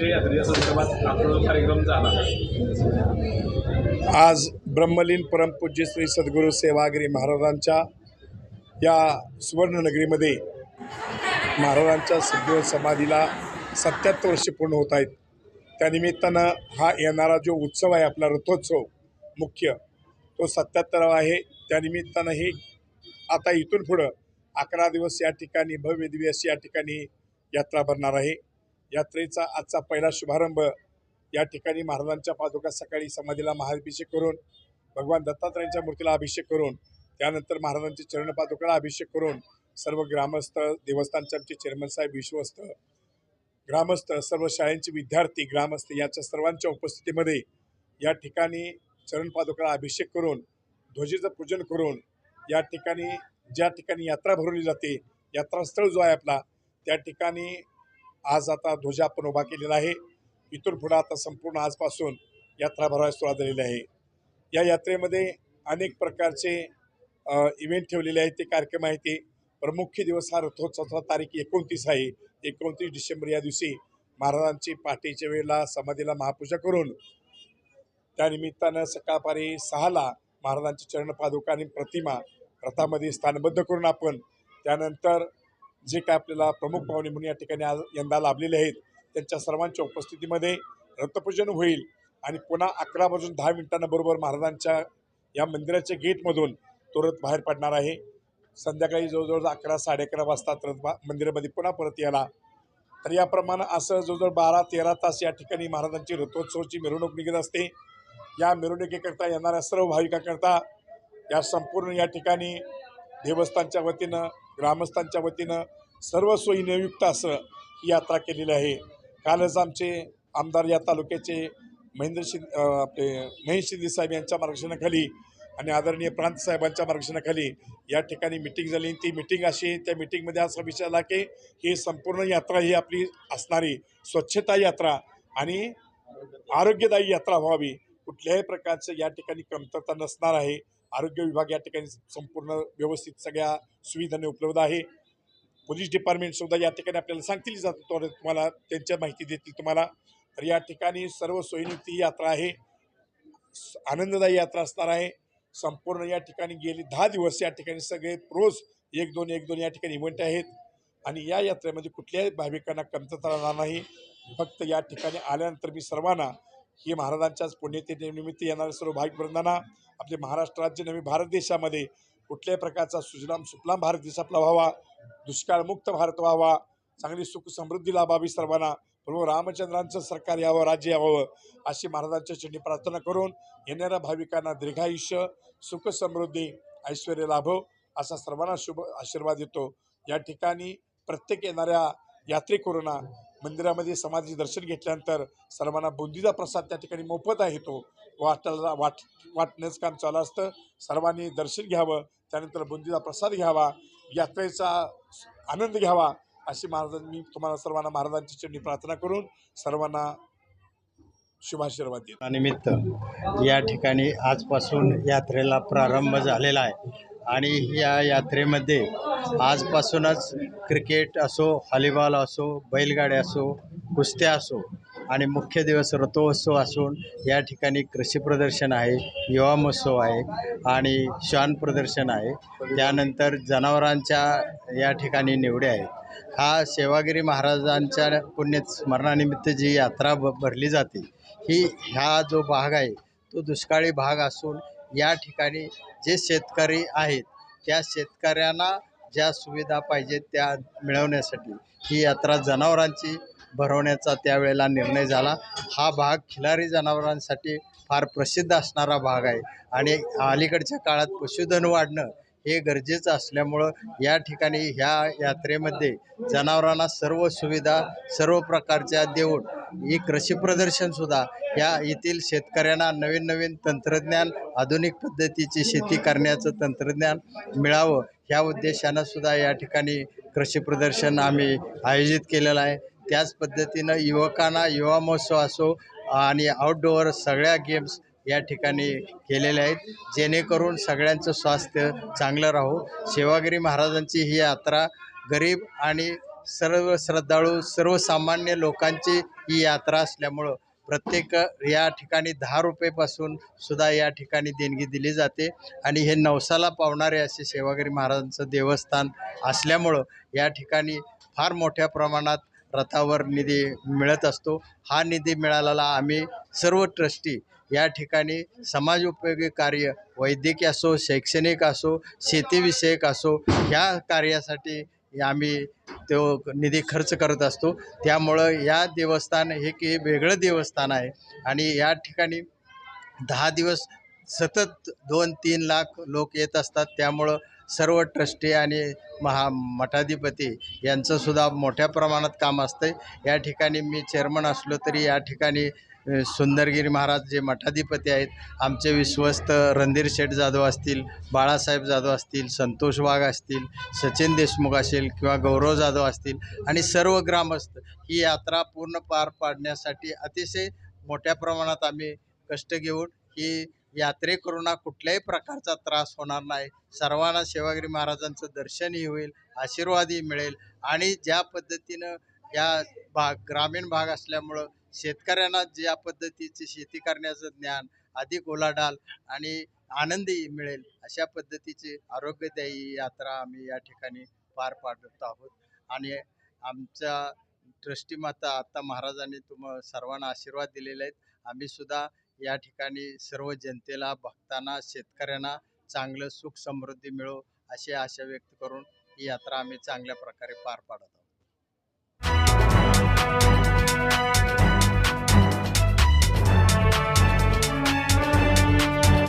महाराजांच्या यात्रेच्या संदर्भात आपला कार्यक्रम झाला. आज ब्रह्मलीन परमपूज्य श्री सद्गुरू सेवागिरी महाराजांच्या या सुवर्णनगरीमध्ये महाराजांच्या सद्गुरू समाधीला सत्याहत्तर वर्षे पूर्ण होत आहेत. त्यानिमित्तानं हा येणारा जो उत्सव आहे आपला रथोत्सव मुख्य तो सत्याहत्तरावा आहे. त्यानिमित्तानं हे आता इथून पुढं अकरा दिवस या ठिकाणी भव्य दिवस या ठिकाणी यात्रा भरणार आहे. यात्रेचा आजचा पहिला शुभारंभ या ठिकाणी महाराजांच्या पादुका सकाळी समाधीला महाअभिषेक करून भगवान दत्तात्रयांच्या मूर्तीला अभिषेक करून त्यानंतर महाराजांच्या चरणपादुकाला अभिषेक करून सर्व ग्रामस्थ देवस्थानचे आमचे चेअरमन साहेब विश्वस्त ग्रामस्थ सर्व शाळेंचे विद्यार्थी ग्रामस्थ याच्या सर्वांच्या उपस्थितीमध्ये या ठिकाणी चरणपादुकाला अभिषेक करून ध्वजेचं पूजन करून या ठिकाणी ज्या ठिकाणी यात्रा भरवली जाते यात्रास्थळ जो आहे आपला त्या ठिकाणी आज आता ध्वजा आपण उभा केलेला आहे. इथून पुढं आता संपूर्ण आजपासून यात्रा भरायला सुरुवात झालेली आहे. या यात्रेमध्ये अनेक प्रकारचे इव्हेंट ठेवलेले आहेत. ते कार्यक्रम आहेत ते. प्रमुख दिवस हा रथोत्सवाचा तारीख एकोणतीस आहे. एकोणतीस डिसेंबर या दिवशी महाराजांची पहाटेच्या वेळेला समाधीला महापूजा करून त्यानिमित्तानं सकाळपारी सहाला महाराजांची चरणपादुका आणि प्रतिमा रथामध्ये स्थानबद्ध करून आपण त्यानंतर जे काय आपल्याला प्रमुख पाहुणे म्हणून या ठिकाणी आज यंदा लाभलेले आहेत त्यांच्या सर्वांच्या उपस्थितीमध्ये रथपूजन होईल आणि पुन्हा अकरा वाजून दहा मिनिटांना बरोबर महाराजांच्या या मंदिराच्या गेटमधून तो रथ बाहेर पडणार आहे. संध्याकाळी जवळजवळ अकरा साडे अकरा वाजता रथ बा मंदिरामध्ये पुन्हा परत यायला. तर याप्रमाणे असं जवळजवळ बारा तेरा तास या ठिकाणी महाराजांची रथोत्सवाची मिरवणूक निघत असते. या मिरवणुकीकरता येणाऱ्या सर्व भाविकाकरता या संपूर्ण या ठिकाणी देवस्थानच्या वतीनं ग्रामस्थांच्या वतीनं सर्व सोयी नियुक्त असं ही यात्रा केलेली आहे. कालच आमचे आमदार या तालुक्याचे महेंद्र शिंद आपले महेश शिंदे साहेब यांच्या मार्गदर्शनाखाली आणि आदरणीय प्रांत साहेबांच्या मार्गदर्शनाखाली या ठिकाणी मिटिंग झाली ती मिटिंग अशी त्या मिटिंगमध्ये असा विषय आला की ही संपूर्ण यात्रा ही आपली असणारी स्वच्छता यात्रा आणि आरोग्यदायी यात्रा व्हावी. कुठल्याही प्रकारचं या ठिकाणी कमतरता नसणार आहे. आरोग्य विभाग या ठिकाणी संपूर्ण व्यवस्थित सगळ्या सुविधांनी उपलब्ध आहे. पोलीस डिपार्टमेंटसुद्धा या ठिकाणी आपल्याला सांगतील जातं तो तुम्हाला त्यांच्या माहिती देतील तुम्हाला. तर या ठिकाणी सर्व सोयीयुक्त ही यात्रा आहे. स- आनंददायी यात्रा असणार आहे. संपूर्ण या ठिकाणी गेले दहा दिवस या ठिकाणी सगळे रोज एक दोन एक दोन या ठिकाणी इव्हेंट आहेत. आणि या यात्रेमध्ये कुठल्याही भाविकांना कमतरता राहणार नाही. फक्त या ठिकाणी आल्यानंतर मी सर्वांना ही महाराजांच्याच पुण्यतिथीनिमित्त येणाऱ्या सर्व भाविक आपले महाराष्ट्र राज्य नवी भारत देशामध्ये कुठल्याही प्रकारचा सुजलाम सुफलाम भारत देश आपला व्हावा दुष्काळमुक्त भारत व्हावा चांगली सुख समृद्धी लाभावी सर्वांना प्रभू रामचंद्रांचं सरकार यावं राज्य यावं अशी महाराजांच्या चरणी प्रार्थना करून येणाऱ्या भाविकांना दीर्घायुष्य सुख समृद्धी ऐश्वर लाभो असा सर्वांना शुभ आशीर्वाद देतो. या ठिकाणी प्रत्येक येणाऱ्या यात्रेकरूंना मंदिरामध्ये समाधीचे दर्शन घेतल्यानंतर सर्वांना बुंदीचा प्रसाद त्या ठिकाणी मोफत आहे तो. वाटायला वाट वाटण्याचं काम चालू असतं. सर्वांनी दर्शन घ्यावं त्यानंतर बुंदीचा प्रसाद घ्यावा यात्रेचा आनंद घ्यावा अशी महाराजांनी मी तुम्हाला सर्वांना महाराजांची चरणी प्रार्थना करून सर्वांना शुभाशीर्वाद देतो. निमित्त या ठिकाणी आजपासून यात्रेला प्रारंभ झालेला आहे. आणि या यात्रेमध्ये आजपासूनच क्रिकेट असो हॉलीबॉल असो बैलगाड्या असो कुस्त्या असो आणि मुख्य दिवस रथोत्सव असून या ठिकाणी कृषी प्रदर्शन आहे युवा महोत्सव आहे आणि श्वान प्रदर्शन आहे. त्यानंतर जनावरांच्या या ठिकाणी निवडे आहेत. हा सेवागिरी महाराजांच्या पुण्यस्मरणानिमित्त जी यात्रा ब भरली जाते ही ह्या जो भाग आहे तो दुष्काळी भाग असून या ठिकाणी जे शेतकरी आहेत त्या शेतकऱ्यांना ज्या सुविधा पाहिजेत त्या मिळवण्यासाठी ही यात्रा जनावरांची भरवण्याचा त्यावेळेला निर्णय झाला. हा भाग खिलारी जनावरांसाठी फार प्रसिद्ध असणारा भाग आहे आणि अलीकडच्या काळात पशुधन वाढणं हे गरजेचं असल्यामुळं या ठिकाणी ह्या यात्रेमध्ये जनावरांना सर्व सुविधा सर्व प्रकारच्या देऊन ही कृषी प्रदर्शनसुद्धा या येथील शेतकऱ्यांना नवीन नवीन तंत्रज्ञान आधुनिक पद्धतीची शेती करण्याचं तंत्रज्ञान मिळावं ह्या उद्देशानं सुद्धा या ठिकाणी कृषी प्रदर्शन आम्ही आयोजित केलेलं आहे. त्याच पद्धतीनं युवकांना युवा महोत्सव असो आणि आउटडोअर सगळ्या गेम्स या ठिकाणी केलेल्या आहेत. जेणेकरून सगळ्यांचं स्वास्थ्य चांगलं राहो. सेवागिरी महाराजांची ही यात्रा गरीब आणि सर्व श्रद्धाळू सर्वसामान्य लोकांची ही यात्रा असल्यामुळं प्रत्येक या ठिकाणी दहा रुपयेपासून सुद्धा या ठिकाणी देणगी दिली जाते. आणि हे नवसाला पावणारे असे सेवागिरी महाराजांचं देवस्थान असल्यामुळं या ठिकाणी फार मोठ्या प्रमाणात रथावर निधी मिळत असतो. हा निधी मिळालेला आम्ही सर्व ट्रस्टी या ठिकाणी समाज उपयोगी कार्य वैद्यकीय असो शैक्षणिक असो शेतीविषयक असो ह्या कार्यासाठी आम्ही तो निधी खर्च करत असतो. त्यामुळं या देवस्थान हे की वेगळं देवस्थान आहे. आणि या ठिकाणी दहा दिवस सतत दोन तीन लाख लोक येत असतात. त्यामुळं सर्व ट्रस्टी आणि महा मठाधिपती यांचंसुद्धा मोठ्या प्रमाणात काम असतं या ठिकाणी मी चेअरमन असलो तरी या ठिकाणी सुंदरगिरी महाराज जे मठाधिपती आहेत आमचे विश्वस्त रणधीर शेठ जाधव असतील बाळासाहेब जाधव असतील संतोष वाघ असतील सचिन देशमुख असेल किंवा गौरव जाधव असतील आणि सर्व ग्रामस्थ ही यात्रा पूर्ण पार पाडण्यासाठी अतिशय मोठ्या प्रमाणात आम्ही कष्ट घेऊन ही यात्रेकरूंना कुठल्याही प्रकारचा त्रास होणार नाही. सर्वांना सेवागिरी महाराजांचं दर्शनही होईल आशीर्वादही मिळेल आणि ज्या पद्धतीनं या भाग ग्रामीण भाग असल्यामुळं शेतकऱ्यांना ज्या पद्धतीची शेती करण्याचं ज्ञान अधिक ओलाढाल आणि आनंदही मिळेल अशा पद्धतीची आरोग्यदायी यात्रा आम्ही या ठिकाणी पार पाडत आहोत. आणि आमच्या ट्रस्टी माता आत्ता महाराजांनी तुम सर्वांना आशीर्वाद दिलेले आहेत. आम्ही सुद्धा या ठिकाणी सर्व जनतेला भक्तांना शेतकऱ्यांना चांगलं सुख समृद्धी मिळो अशी आशा व्यक्त करून ही यात्रा आम्ही चांगल्या प्रकारे पार पाडत